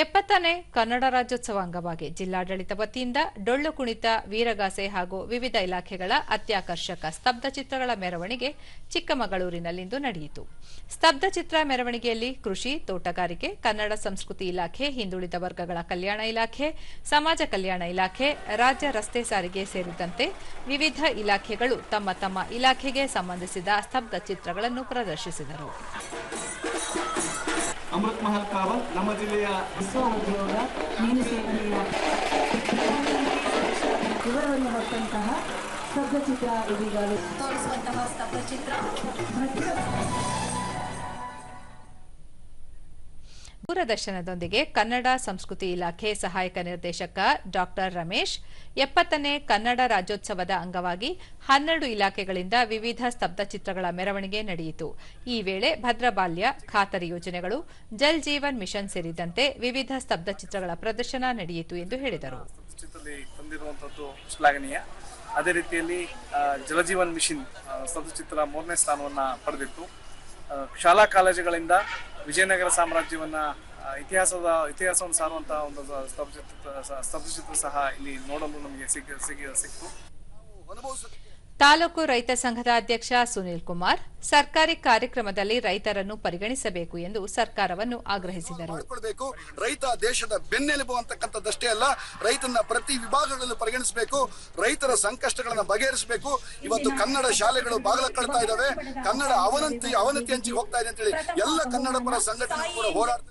ಎಪ್ಪತ್ತನೇ ಕನ್ನಡ ರಾಜ್ಯೋತ್ಸವ ಅಂಗವಾಗಿ ಜಿಲ್ಲಾಡಳಿತ ವತಿಯಿಂದ ಡೊಳ್ಳು ಕುಣಿತ, ವೀರಗಾಸೆ ಹಾಗೂ ವಿವಿಧ ಇಲಾಖೆಗಳ ಅತ್ಯಾಕರ್ಷಕ ಸ್ತಬ್ಧ ಚಿತ್ರಗಳ ಮೆರವಣಿಗೆ ಚಿಕ್ಕಮಗಳೂರಿನಲ್ಲಿಂದು ನಡೆಯಿತು. ಸ್ತಬ್ಧ ಚಿತ್ರ ಮೆರವಣಿಗೆಯಲ್ಲಿ ಕೃಷಿ, ತೋಟಗಾರಿಕೆ, ಕನ್ನಡ ಸಂಸ್ಕೃತಿ ಇಲಾಖೆ, ಹಿಂದುಳಿದ ವರ್ಗಗಳ ಕಲ್ಯಾಣ ಇಲಾಖೆ, ಸಮಾಜ ಕಲ್ಯಾಣ ಇಲಾಖೆ, ರಾಜ್ಯ ರಸ್ತೆ ಸಾರಿಗೆ ಸೇರಿದಂತೆ ವಿವಿಧ ಇಲಾಖೆಗಳು ತಮ್ಮ ತಮ್ಮ ಇಲಾಖೆಗೆ ಸಂಬಂಧಿಸಿದ ಸ್ತಬ್ಧ ಚಿತ್ರಗಳನ್ನು ಪ್ರದರ್ಶಿಸಿದರು. ಅಮೃತ್ ಮಹಲ್ ಕಾವಲ್ ನಮ್ಮ ಜಿಲ್ಲೆಯ ಉದ್ಯೋಗ ಮೀನು ಸೇವನೆಯ ವಿವರವನ್ನು ಹೊತ್ತಂತಹ ಸ್ತಬ್ಧಚಿತ್ರ ಇದೀಗ. ತೋರಿಸುವಂತಹ ಸ್ತಬ್ಧಚಿತ್ರ. ದೂರದರ್ಶನದೊಂದಿಗೆ ಕನ್ನಡ ಸಂಸ್ಕೃತಿ ಇಲಾಖೆ ಸಹಾಯಕ ನಿರ್ದೇಶಕ ಡಾಕ್ಟರ್ ರಮೇಶ್. ಎಪ್ಪತ್ತನೇ ಕನ್ನಡ ರಾಜ್ಯೋತ್ಸವದ ಅಂಗವಾಗಿ ಹನ್ನೆರಡು ಇಲಾಖೆಗಳಿಂದ ವಿವಿಧ ಸ್ತಬ್ಧಚಿತ್ರಗಳ ಮೆರವಣಿಗೆ ನಡೆಯಿತು. ಈ ವೇಳೆ ಭದ್ರಬಾಲ್ಯ ಖಾತರಿ ಯೋಜನೆಗಳು, ಜಲ್ ಜೀವನ್ ಮಿಷನ್ ಸೇರಿದಂತೆ ವಿವಿಧ ಸ್ತಬ್ಧಚಿತ್ರಗಳ ಪ್ರದರ್ಶನ ನಡೆಯಿತು ಎಂದು ಹೇಳಿದರು. ಅದೇ ರೀತಿಯಲ್ಲಿ ಜಲಜೀವನ್ ಮಿಷನ್ ಸ್ತಬ್ಧಚಿತ್ರ ಮೂರನೇ ಸ್ಥಾನವನ್ನು ಪಡೆದಿತ್ತು. ಶಾಲಾ ಕಾಲೇಜುಗಳಿಂದ ವಿಜಯನಗರ ಸಾಮ್ರಾಜ್ಯವನ್ನ ಇತಿಹಾಸದ, ಇತಿಹಾಸವನ್ನು ಸಾರುವಂತಹ ಒಂದು ಸ್ತಬ್ಧಚಿತ್ರ ಸ್ತಬ್ಧಚಿತ್ರ ಸಹ ಇಲ್ಲಿ ನೋಡಲು ನಮಗೆ ಸಿಕ್ಕ ನಾವು ಸಿಕ್ತು ತಾಲೂಕು ರೈತ ಸಂಘದ ಅಧ್ಯಕ್ಷ ಸುನೀಲ್ ಕುಮಾರ್, ಸರ್ಕಾರಿ ಕಾರ್ಯಕ್ರಮದಲ್ಲಿ ರೈತರನ್ನು ಪರಿಗಣಿಸಬೇಕು ಎಂದು ಸರ್ಕಾರವನ್ನು ಆಗ್ರಹಿಸಿದರು. ರೈತ ದೇಶದ ಬೆನ್ನೆಲುಬು ಅಂತಕ್ಕಂಥದ್ದಷ್ಟೇ ಅಲ್ಲ ರೈತನ ಪ್ರತಿ ವಿಭಾಗಗಳಲ್ಲೂ ಪರಿಗಣಿಸಬೇಕು, ರೈತರ ಸಂಕಷ್ಟಗಳನ್ನು ಬಗೆಹರಿಸಬೇಕು. ಇವತ್ತು ಕನ್ನಡ ಶಾಲೆಗಳು ಬಾಗಿಲ ಕಳ್ತಾ ಇದ್ದಾವೆ. ಕನ್ನಡ ಅವನತಿ ಅವನತಿ ಹಂಚಿ ಹೋಗ್ತಾ ಇದೆ ಅಂತೇಳಿ ಎಲ್ಲ ಕನ್ನಡ ಪರ ಸಂಘಟನೆ ಕೂಡ ಹೋರಾಡ್ತಾ